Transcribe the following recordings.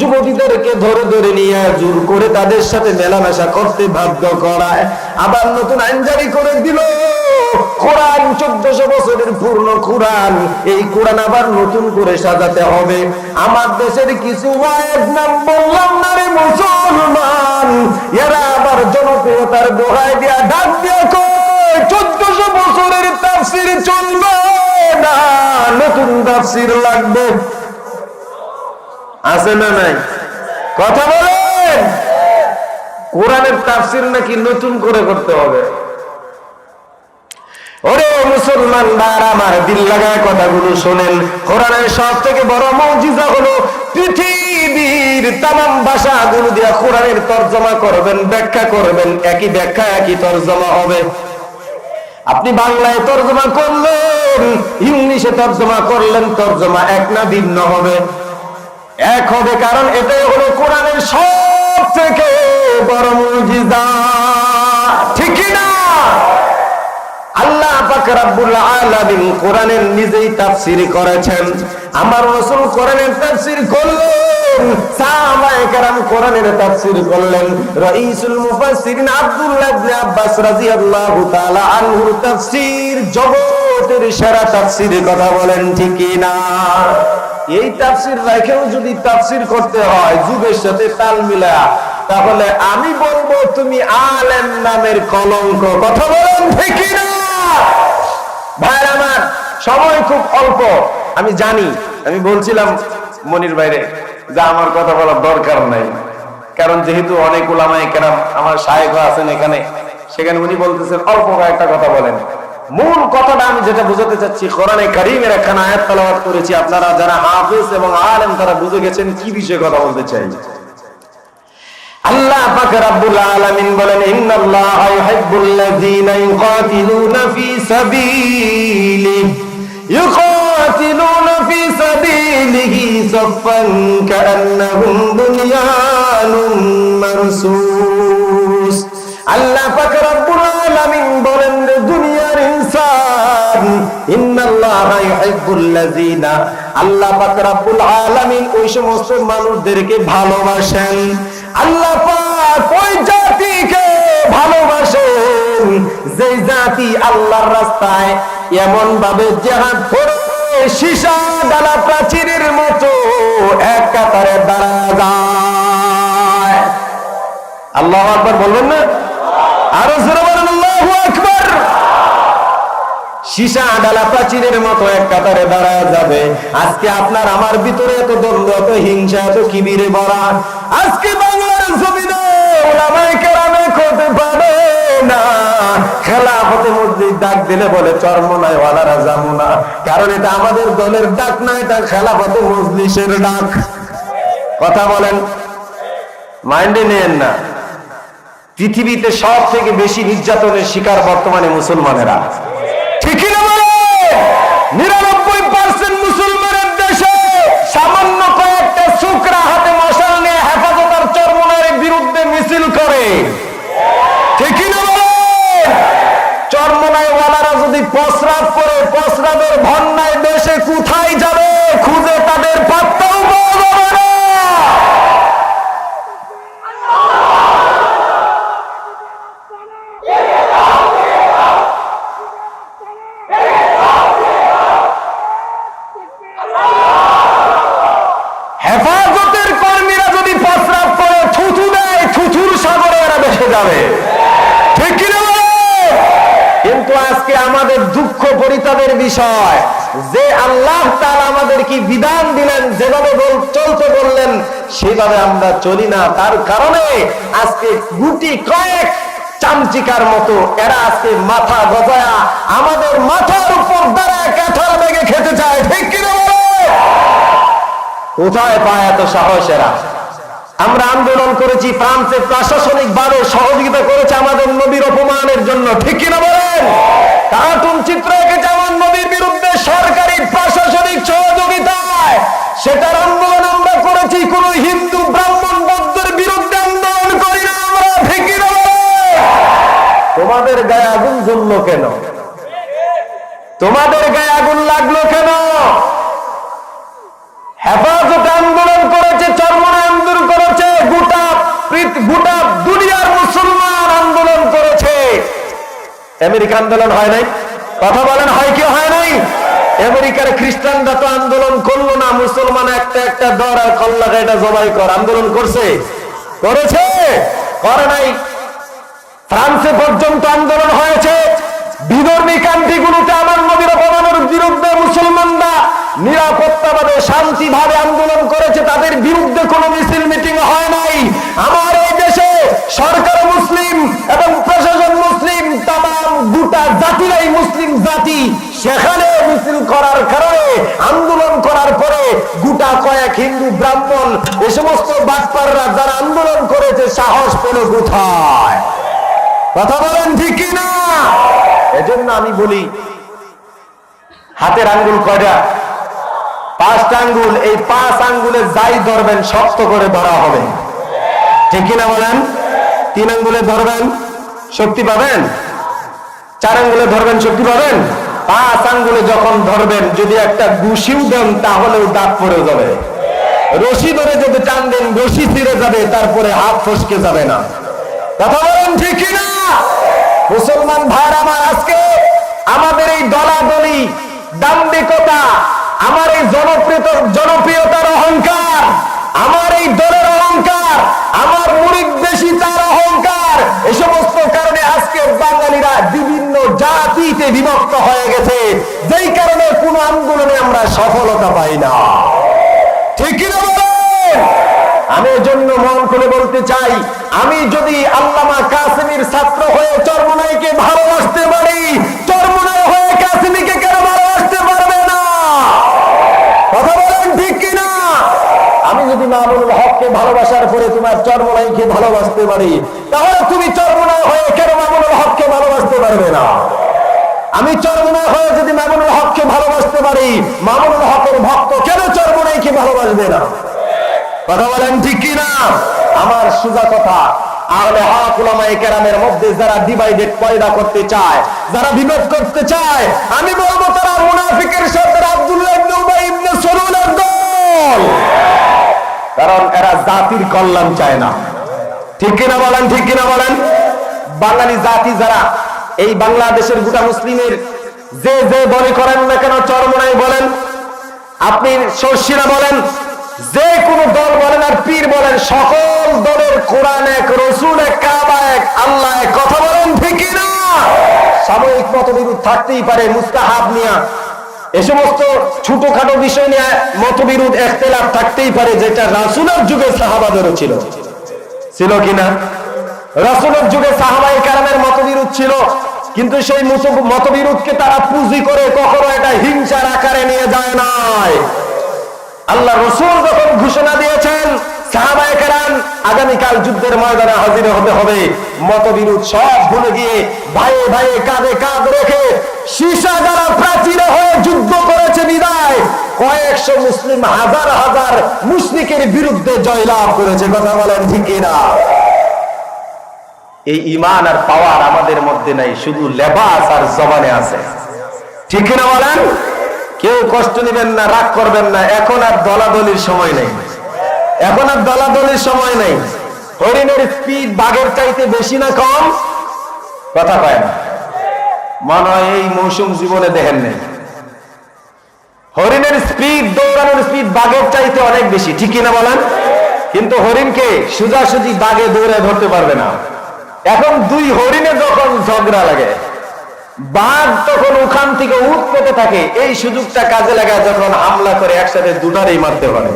যুবতীদেরকে ধরে ধরে নিয়ে জোর করে তাদের সাথে মেলামেশা করতে বাধ্য করায়। আবার নতুন আইন জারি করে দিল। কোরআন চোদ্দশো বছরের পূর্ণ কোরআন। এই কোরআন আবার নতুন করে সাজাতে হবে। আমার দেশের কিছু মুসলমান। এরা আবার জনপ্রিয়তার দোহাই দিয়া ডাক দিয়া চোদ্দশো বছরের তাফসির চলবে না। নতুন তাফসির লাগবে। আছে না নাই? কথা বলেন। কোরআনের তাফসির নাকি নতুন করে করতে হবে? ওরে মুসলমান বার আমার দিল লাগায় কথাগুলো শোনেন। কোরআনের সব থেকে বড় মৌজিজা হলো পৃথিবীর তামাম ভাষাগুলো দিয়া কোরআনের তর্জমা করবেন, ব্যাখ্যা করবেন। একই ব্যাখ্যা, একই তর্জমা হবে। আপনি বাংলায় তর্জমা করলেন, ইংলিশে তর্জমা করলেন, তর্জমা এক না ভিন্ন হবে। এক হবে কারণ এটাই হলো কোরআনের সব থেকে বড় মুজিজা। ঠিক না? আল্লাহ আলামিন কোরআনের নিজেই তাফসীর করেছেন। আমার রাসূল কোরআনের তাফসীর করলেন তাফসীর করলেন। তাফসীর জগতের সেরা তাফসীরের কথা বলেন, ঠিক না? এই তাফসীর রেখেও যদি তাফসীর করতে হয় যুগের সাথে তাল মিলা তাহলে আমি বলব তুমি আলেম নামের কলঙ্ক। কথা বলেন ঠিক না ভাই আমার, সময় খুব অল্প। আমি জানি, আমি বলছিলাম মনির বাইরে যা আমার কথা বলার দরকার নাই। কারণ যেহেতু অনেক ওলামাই কেরাম আমার সাহেব আছেন এখানে, সেখানে উনি বলতেছেন অল্প কয়েকটা কথা বলেন। মূল কথাটা আমি যেটা বুঝাতে চাচ্ছি, কোরআনে কারিমের একখানা আয়াত তালাবাত করেছি। আপনারা যারা হাফেজ এবং আলেম, তারা বুঝে গেছেন কি বিষয়ে কথা বলতে চাই। আল্লাহ পাক রব্বুল আলামিন বলেন, ইন্নাল্লাহা ইউহিব্বুল্লাযীনা ইউকাতিলুনা ফি সাবিলিহি, ইউকাতিলুনা ফি সাবিলিহি সাফফান কাআন্নাহুম বুনয়ানুম আল্লাহ আলামিন ওই সমস্ত মানুষদেরকে ভালোবাসেন। আল্লাহ ওই জাতিকে ভালোবাসেন। যে জাতি আল্লাহর রাস্তায় এমন ভাবে জেহাদ করে, সীসা ডালা প্রাচীরের মতো এক কাতারে দাঁড়া আল্লাহ আকবার বলবেন না? আরও জোরে সীসা ডালা প্রাচীরের মতো এক কাতারে দাঁড়ায় যাবে। আজকে আপনার আমার ভিতরে এত দ্বন্দ্ব, এত হিংসা, এত কিবিরে ভরা। আজকে বাংলার জমিনে পৃথিবীতে সব থেকে বেশি নির্যাতনের শিকার বর্তমানে মুসলমানেরা। 미라 আমাদের দুঃখ পরিতাপের বিষয়। যে আল্লাহ তার আমাদের কি বিধান দিলেন, যেভাবে চলতে বললেন, সেভাবে আমরা চলি না। তার কারণে আজকে গুটি কয়েক চামচিকার মতো এরা আজকে মাথা গজায়া আমাদের মাথার উপর দ্বারা কাঁঠাল বেগে খেতে চায়। ঠিক কিনা? কোথায় পায় এত সাহস এরা? আমরা আন্দোলন করেছি, ফ্রান্সে প্রশাসনিক ভাবে সহযোগিতা করেছে আমাদের নবীর অপমানের জন্য। ঠিক কিনা বলেন? কার্টুন চিত্র এঁকেছে আমার নবীর বিরুদ্ধে সরকারি প্রশাসনিক সহযোগিতায়। সেটার আন্দোলন আমরা করেছি, কোন হিন্দু ব্রাহ্মণ বৌদ্ধের বিরুদ্ধে আন্দোলন করি না, আমরা ঠিক কিনা বলেন তোমাদের গায়ে আগুন জ্বললো কেন? তোমাদের গায়ে আগুন লাগল কেন? হেফাজত আন্দোলন করেছে, চর্মনায় আন্দোলন করেছে, গোটা দুনিয়ার মুসলমান আন্দোলন করেছে আমেরিকা আন্দোলন হয় নাই? কথা বলেন, হয় কি হয় নাই? আমেরিকার খ্রিস্টানরা তো আন্দোলন করল না, মুসলমান একটা একটা দর আর কল্লাকে এটা জবাই কর। আন্দোলন করছে? করেছে? করে নাই। ফ্রান্সে পর্যন্ত আন্দোলন হয়েছে। বিধর্মী আমার নবীর বিরুদ্ধে মুসলমানরা নিরাপত্তাভাবে, শান্তিভাবে আন্দোলন করেছে। তাদের বিরুদ্ধে কোনো মিছিল, মিটিং হয় নাই। আমার এই দেশে সরকার মুসলিম এবং প্রশাসন আন্দোলন করার পরে গোটা কয়েক হিন্দু ব্রাহ্মণ, এ সমস্ত বাটপাররা যারা আন্দোলন করেছে, সাহস পেল কোথায়? কথা বলেন ঠিক কিনা? এজন্য আমি বলি, হাতের আঙ্গুল কয়টা? পাঁচটা আঙ্গুল। এই পাঁচ আঙ্গুলে যাই ধরবেন, শক্ত করে ধরা হবে। ঠিক কিনা বলেন? তিন আঙ্গুলে ধরবেন। শক্তি পাবেন? চার আঙ্গুলে ধরবেন শক্তি পাবেন? পাঁচ আঙ্গুলে যখন ধরবেন, যদি একটা গুছিও দেন, তাহলেও দাঁত পড়ে যাবে। রশি ধরে যদি টান দেন রশি ছিঁড়ে যাবে, তারপরে হাত ফসকে যাবে না। কথা বলেন ঠিক কিনা? মুসলমান ভাইর আমার আজকে আমাদের এই দলাদলি, দাম্ভিকতা, আমার এই জনপ্রিয় জনপ্রিয়তার অহংকার, আমার এই দলের অহংকার, আমার মুরিদ বেশি তার অহংকার এই সমস্ত কারণে আজকে বাঙালিরা বিভিন্ন জাতিতে বিভক্ত হয়ে গেছে। যেই কারণে কোন আন্দোলনে আমরা সফলতা পাই না। ঠিক আমি এজন্য মন খুলে বলতে চাই, আমি যদি আল্লামা কাসিমির ছাত্র হয়ে চরমনাইকে ভালোবাসতে পারি চরমনাই হয়ে কাসিমিকে কেন ভালোবাসতে পারবে না? কথা বলেন ঠিক কিনা? আমি যদি মামুনুল হককে ভালোবাসার পরে তোমার চরমনাইকে ভালোবাসতে পারি, তাহলে তুমি চরমনাই হয়ে কেন মামুনুল হককে ভালোবাসতে পারবে না? আমি চরমনাই হয়ে যদি মামুনুল হককে ভালোবাসতে পারি, মামুনুল হকের ভক্ত কেন চরমনাইকে ভালোবাসবে না? কথা বলেন ঠিক কিনা? আমার সুজা কথা মধ্যে যারা পয়দা করতে চায়, যারা করতে চায়, আমি তারা মুনাফিকের কারণ এরা জাতির কল্যাণ চায় না। ঠিক কিনা বলেন, ঠিক কিনা বলেন? বাঙালি জাতি যারা এই বাংলাদেশের গোটা মুসলিমের যে যে বলি করেন না কেন, চরমনাই বলেন, আপনি শর্ষিরা বলেন, যে কোনো দল বলেন আর পীর বলেন, সকল দলের কোরআন এক, রসুল এক, কাবা এক, আল্লাহ এক, কথা বলেন ঠিকই না সাময়িক মতবিরোধ থাকতেই পারে, মুস্তাহাব নিয়া। এ সমস্ত ছোটখাটো বিষয় নিয়ে মতবিরোধ একতেলাপ থাকতেই পারে, যেটা রাসুলের যুগে সাহাবাদেরও ছিল। ছিল কিনা? রাসুলের যুগে সাহাবাই কারামের মতবিরোধ ছিল। কিন্তু সেই মতবিরোধকে তারা পুঁজি করে কখনো এটা হিংসার আকারে নিয়ে যায় নাই। আল্লাহ রসুল যখন ঘোষণা দিয়েছেন আগামীকাল যুদ্ধের ময়দানে হাজির হতে হবে। মতবিরোধ সব ভুলে গিয়ে ভাইয়ে ভাইয়ে কাঁধে কাঁধ রেখে সীসা যারা প্রাচীর হয়ে যুদ্ধ করেছে বিদায়, কয়েকশো মুসলিম হাজার হাজার মুসলিকের বিরুদ্ধে জয়লাভ করেছে। কথা বলেন ঠিক না এই ইমান আর পাওয়ার আমাদের মধ্যে নাই, শুধু লেবাস আর জবানে আছে। ঠিক না বলেন? কেউ কষ্ট নেবেন না, রাগ করবেন না, এখন আর দলাদলির সময় নেই। এখন আর দলাদলির সময় নেই। হরিণের স্পিড বাঘের চাইতে বেশি না কম? কথা কয় না। মনে হয় এই মৌসুম জীবনে দেখেন নেই। হরিণের স্পিড দৌড়ানোর স্পিড বাঘের চাইতে অনেক বেশি ঠিকই না বলেন? কিন্তু হরিণকে সোজাসুজি বাঘে দৌড়ে ধরতে পারবে না। এখন দুই হরিণে যখন ঝগড়া লাগে, বাঘ তখন ওখান থেকে উঠ পেতে থাকে, এই সুযোগটা কাজে লাগায় যখন হামলা করে একসাথে দুটারই মারতে পারে।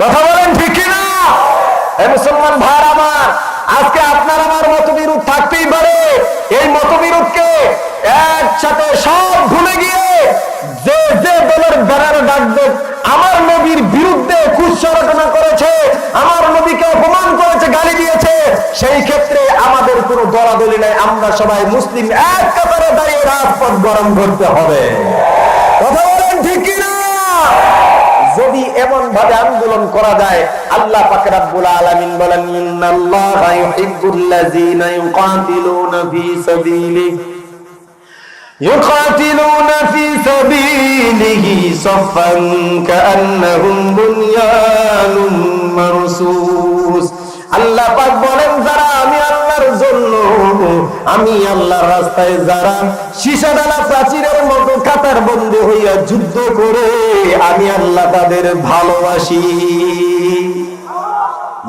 কথা বলেন ঠিক কিনা? মুসলমান ভাই, আমার আজকে আপনার আমার মতবিরোধ থাকতেই পারে। এই মতবিরোধকে একসাথে সব ভুলে গিয়ে যে যে দলের বেড়ানো ডাকবে, আমার নবীর বিরুদ্ধে কুৎসরচনা করেছে আমার নবীকে অপমান করেছে গালি দিয়েছে সেই ক্ষেত্রে আমাদের কোনো দলাদলি নাই আমরা সবাই মুসলিম এক কাতারে দাঁড়িয়ে রাজপথ গরম করতে হবে কথা বলেন ঠিক কিনা যদি এমন ভাবে আন্দোলন করা যায় আল্লাহ পাক রাব্বুল আলামিন বলেন ইন্নাল্লাহা ইউহিব্বুল্লাযীনা ইউকাতিলুনা ফী সাবিলিহি يقاتلون في سبيله صفا كأنهم بنيان مرصوص আল্লাহ পাক বলেন, যারা আমি আল্লাহর জন্য, আমি আল্লাহর রাস্তায় যারা সীসাডালা প্রাচীরের মতো কাতার বন্দী হইয়া যুদ্ধ করে, আমি আল্লাহ তাদের ভালোবাসি।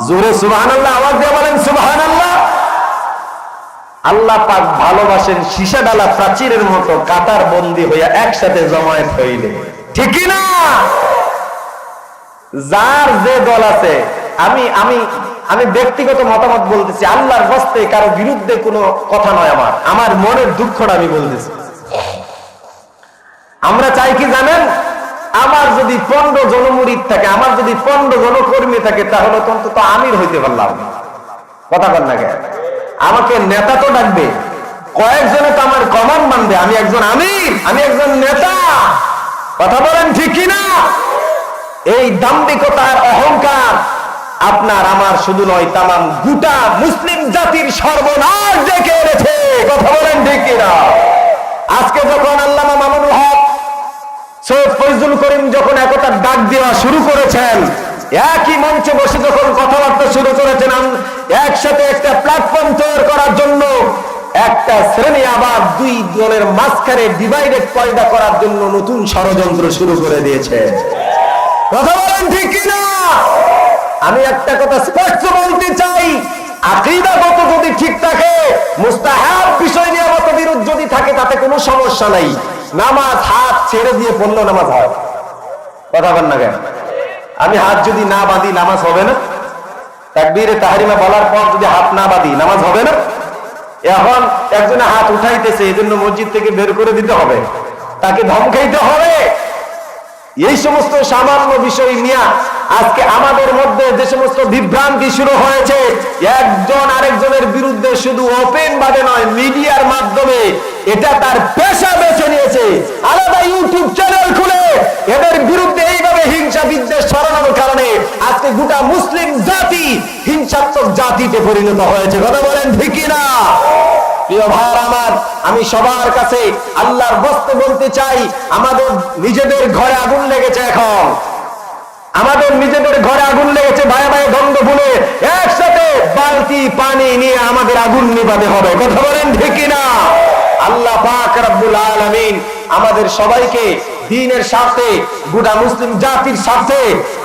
জোরে সুবহান আল্লাহ আওয়াজ দিয়ে বলেন সুবহান আল্লাহ পাক ভালোবাসেন সীসা ডালা প্রাচীরের মতো কাতার বন্দী হইয়া একসাথে জমায়েত হইলে। ঠিক না যার যে দল আছে, আমি আমি আমি ব্যক্তিগত মতামত বলতেছি, আল্লাহর হস্তে কারও বিরুদ্ধে কোনো কথা নয় আমার। আমার মনের দুঃখটা আমি বলতেছি। আমরা চাই কি জানেন? আমার যদি পনেরো জনমুরিদ থাকে, আমার যদি পনেরো জনকর্মী থাকে, তাহলে অন্তত আমির হইতে পারলাম। কথা বল না আমাকে নেতা তো ডাকবে, কয়েকজনে তো আমার কমান মানবে, আমি একজন আমির, আমি একজন নেতা। কথা বলেন ঠিক কিনা? এই দাম্ভিকতার অহংকার আপনার, আমার শুধু নয়, তামাম গোটা মুসলিম জাতির সর্বনাশ ডেকে এনেছে। কথা বলেন কিনা? আজকে যখন আল্লামা মামুনুল হক সৈয়দ ফৈজুল করিম যখন একতার ডাক দেওয়া শুরু করেছেন, একই মঞ্চে বসে যখন কথাবার্তা শুরু করেছেন একসাথে একটা প্ল্যাটফর্ম তৈরি করার জন্য, একটা শ্রেণি আবার দুই দলের মাঝখানে ডিভাইডেড পয়দা করার জন্য নতুন ষড়যন্ত্র শুরু করে দিয়েছে। কথা বলেন ঠিক কিনা? আমি একটা কথা স্পষ্ট বলতে চাই। যদি ঠিক থাকে, মুস্তাহাব বিষয় নিয়ে যদি থাকে, তাতে কোনো সমস্যা নাই। নামাজ হাত ছেড়ে দিয়ে নামাজ হয়। কথা বল না কেন? আমি হাত যদি না বাঁধি, নামাজ হবে না? তাকবীরে তাহারিমা বলার পর যদি হাত না বাঁধি, নামাজ হবে না? এখন একজনে হাত উঠাইতেছে এই জন্য মসজিদ থেকে বের করে দিতে হবে। তাকে ধমকাইতে হবে। এই সমস্ত সামান্য বিষয় নিয়ে আজকে আমাদের মধ্যে যে সমস্ত বিভ্রান্তি শুরু হয়েছে, একজন আরেকজনের বিরুদ্ধে শুধু ওপেন ভাবে নয়, মিডিয়ার মাধ্যমে এটা তার পেশা বেছে নিয়েছে। আলাদা ইউটিউব চ্যানেল খুলে এদের বিরুদ্ধে এইভাবে হিংসা বিদ্বেষ ছড়ানোর কারণে আজকে গোটা মুসলিম জাতি হিংসাত্মক জাতিতে পরিণত হয়েছে। কথা বলেন ঠিক না প্রিয় আমার, আমি সবার কাছে আল্লাহর বস্তে বলতে চাই, আমাদের নিজেদের ঘরে আগুন লেগেছে এখন। আমাদের নিজেদের ঘরে আগুন লেগেছে, ভাই ভাই দ্বন্দ্ব ভুলে একসাথে বালতি, পানি নিয়ে আমাদের আগুন নিবাতে হবে। কথা বলেন ঠিক না আল্লাহ পাক রব্বুল আলামিন আমাদের সবাইকে দিনের সাথে গোটা মুসলিম জাতির সাথে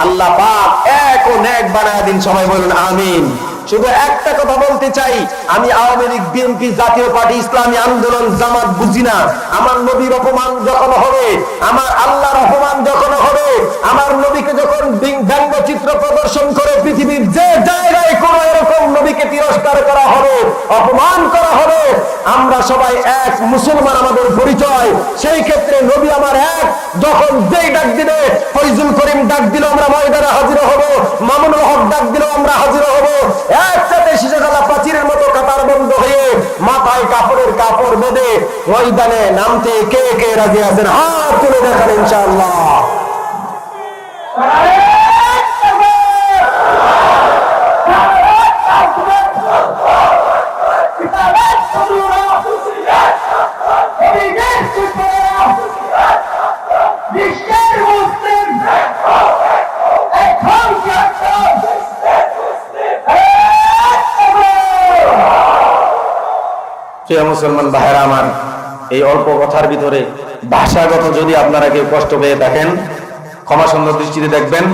আল্লাহ পাক এক ও ন্যাক বানায় দিন। সবাই বলুন, আমিন। শুধু একটা কথা বলতে চাই, আমি আওয়ামী লীগ বিএনপি জাতীয় পার্টি, ইসলামী আন্দোলন, জামাত বুঝি না। আমার নবীর অপমান যখন হবে, আমার আল্লাহর অপমান যখন হবে, আমার নবীকে যখন বিং- ব্যঙ্গচিত্র প্রদর্শন করে পৃথিবীর যে জায়গায় কোন এরকম নবীকে তিরস্কার করা হবে, অপমান করা হবে, আমরা সবাই এক, মুসলমান আমাদের পরিচয়। সেই ক্ষেত্রে নবী আমার এক, যখন যেই ডাক দিবে ফৈজুল করিম ডাক দিল আমরা ময়দানে হাজির হব, মামুনুল হক ডাক দিল আমরা হাজির হব। একসাথে শিশুখালা প্রাচীরের মতো কাতার বন্ধ হয়ে মাথায় কাপড়ের কাপড় বেঁধে ময়দানে নামতে কে কে রাজি আছেন? হাত তুলে দেখেন ইনশাআল্লাহ। প্রিয় মুসলমান ভাইরা আমার, এই অল্প কথার ভিতরে ভাষাগত যদি আপনারা কেউ কষ্ট পেয়ে থাকেন, ক্ষমা সুন্দর দৃষ্টিতে দেখবেন।